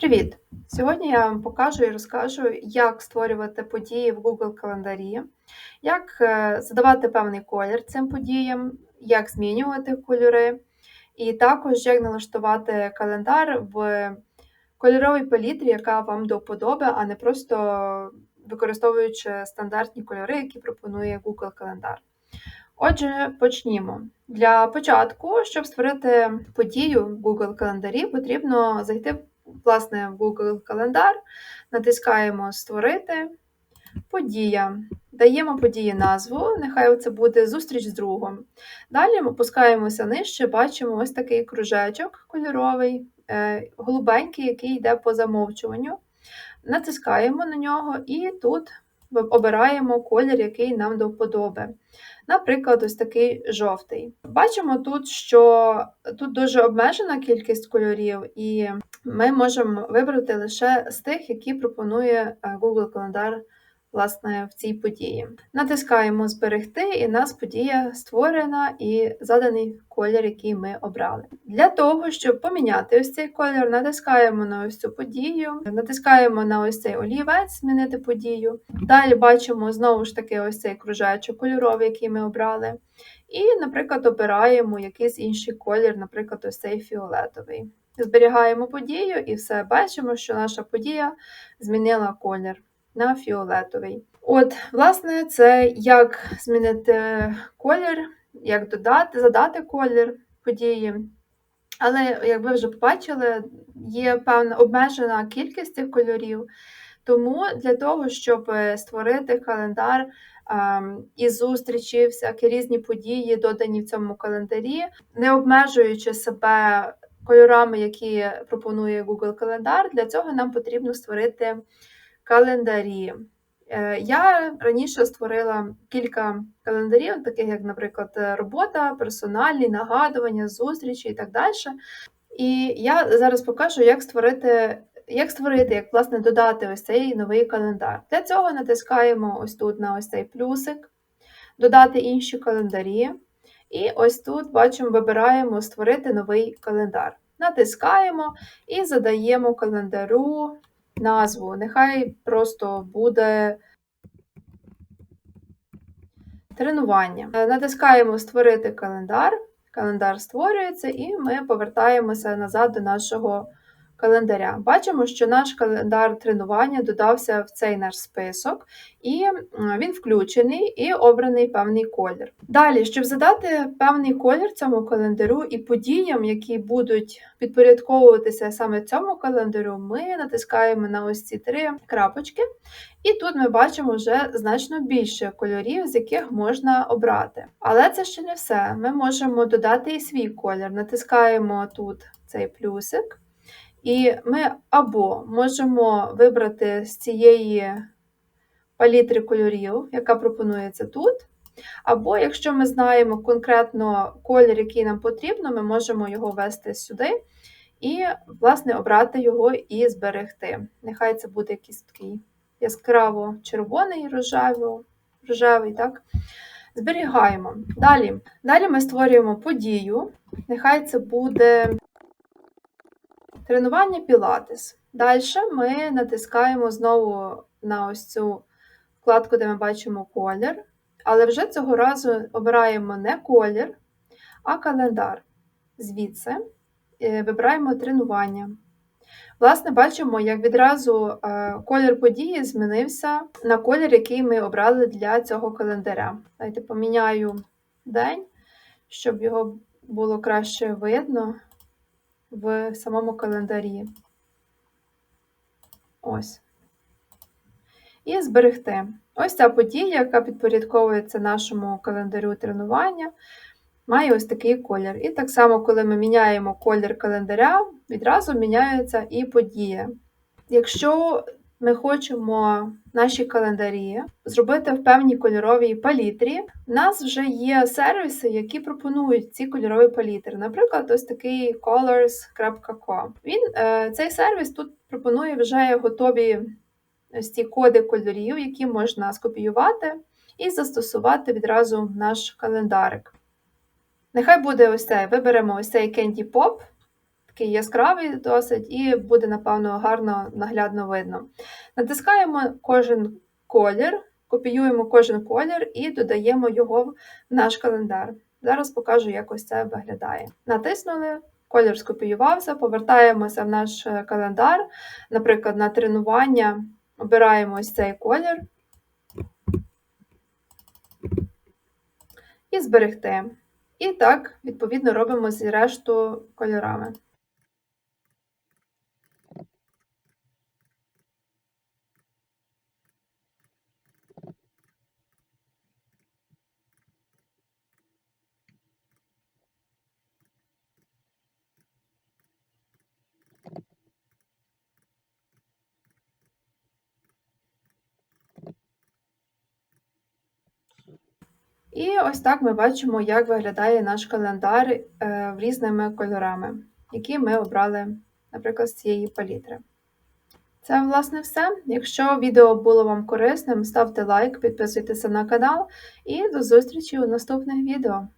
Привіт! Сьогодні я вам покажу і розкажу, як створювати події в Google календарі, як е, задавати певний колір цим подіям, як змінювати кольори, і також як налаштувати календар в кольоровій палітрі, яка вам до вподоби, а не просто використовуючи стандартні кольори, які пропонує Google календар. Отже, почнімо. Для початку, щоб створити подію в Google календарі, потрібно зайти власне, в Google календар, натискаємо Створити, подія. Даємо події назву, нехай це буде зустріч з другом. Далі ми опускаємося нижче, бачимо ось такий кружечок кольоровий, е, голубенький, який йде по замовчуванню. Натискаємо на нього і тут обираємо колір, який нам до вподоби. Наприклад, ось такий жовтий. Бачимо тут, що тут дуже обмежена кількість кольорів, і ми можемо вибрати лише з тих, які пропонує е, Google календар власне, в цій події. Натискаємо Зберегти, і нас подія створена і заданий колір, який ми обрали. Для того, щоб поміняти ось цей колір, натискаємо на ось цю подію, натискаємо на ось цей олівець, змінити подію. Далі бачимо знову ж таки ось цей кружечок кольоровий, який ми обрали. І, наприклад, обираємо якийсь інший колір, наприклад, ось цей фіолетовий. Зберігаємо подію і все, бачимо, що наша подія змінила колір на фіолетовий. От, власне, це як змінити колір, як додати, задати колір події. Але, як ви вже побачили, є певна обмежена кількість цих кольорів. Тому для того, щоб створити календар ем, і зустрічі, всякі різні події, додані в цьому календарі, не обмежуючи себе кольорами, які пропонує Google календар, для цього нам потрібно створити календарі. Е, я раніше створила кілька календарів, таких як, наприклад, робота, персональні, нагадування, зустрічі і так далі. І я зараз покажу, як створити, як створити, як власне додати ось цей новий календар. Для цього натискаємо ось тут на ось цей плюсик, додати інші календарі. І ось тут бачимо, вибираємо Створити новий календар. Натискаємо і задаємо календару назву. Нехай просто буде тренування. Е, натискаємо Створити календар. Календар створюється, і ми повертаємося назад до нашого календаря. Бачимо, що наш календар тренування додався в цей наш список, і він включений і обраний певний колір. Далі, щоб задати певний колір цьому календарю і подіям, які будуть підпорядковуватися саме цьому календарю, ми натискаємо на ось ці три крапочки, і тут ми бачимо вже значно більше кольорів, з яких можна обрати. Але це ще не все. Ми можемо додати і свій колір. Натискаємо тут цей плюсик. І ми або можемо вибрати з цієї палітри кольорів, яка пропонується тут. Або, якщо ми знаємо конкретно колір, який нам потрібно, ми можемо його ввести сюди і, власне, обрати його і зберегти. Нехай це буде якийсь такий яскраво червоний, рожево, рожевий, так? Зберігаємо. Далі. Далі ми створюємо подію. Нехай це буде Тренування Пілатес. Далі ми натискаємо знову на ось цю вкладку, де ми бачимо колір, але вже цього разу обираємо не колір, а календар. Звідси е, вибираємо тренування. Власне, бачимо, як відразу е, колір події змінився на колір, який ми обрали для цього календаря. Давайте поміняю день, щоб його було краще видно в самому календарі. Ось. І зберегти. Ось ця подія, яка підпорядковується нашому календарю тренування, має ось такий колір. І так само, коли ми міняємо колір календаря, відразу міняється і подія. Якщо ми хочемо наші календарі зробити в певній кольоровій палітрі. У нас вже є сервіси, які пропонують ці кольорові палітри. Наприклад, ось такий colors.co. Він е, цей сервіс тут пропонує вже готові ось ці коди кольорів, які можна скопіювати і застосувати відразу наш календарик. Нехай буде ось цей. Виберемо ось цей Candy Pop, такий яскравий досить, і буде, напевно, гарно наглядно видно. Натискаємо кожен колір, копіюємо кожен колір і додаємо його в наш календар. Зараз покажу, як ось це виглядає. Натиснули, колір скопіювався, повертаємося в наш е, календар, наприклад, на тренування обираємо ось цей колір і зберегти. І так, відповідно, робимо з решту кольорами. І ось так ми бачимо, як виглядає наш календар е, різними кольорами, які ми обрали, наприклад, з цієї палітри. Це, власне, все. Якщо відео було вам корисним, ставте лайк, підписуйтеся на канал і до зустрічі у наступних відео.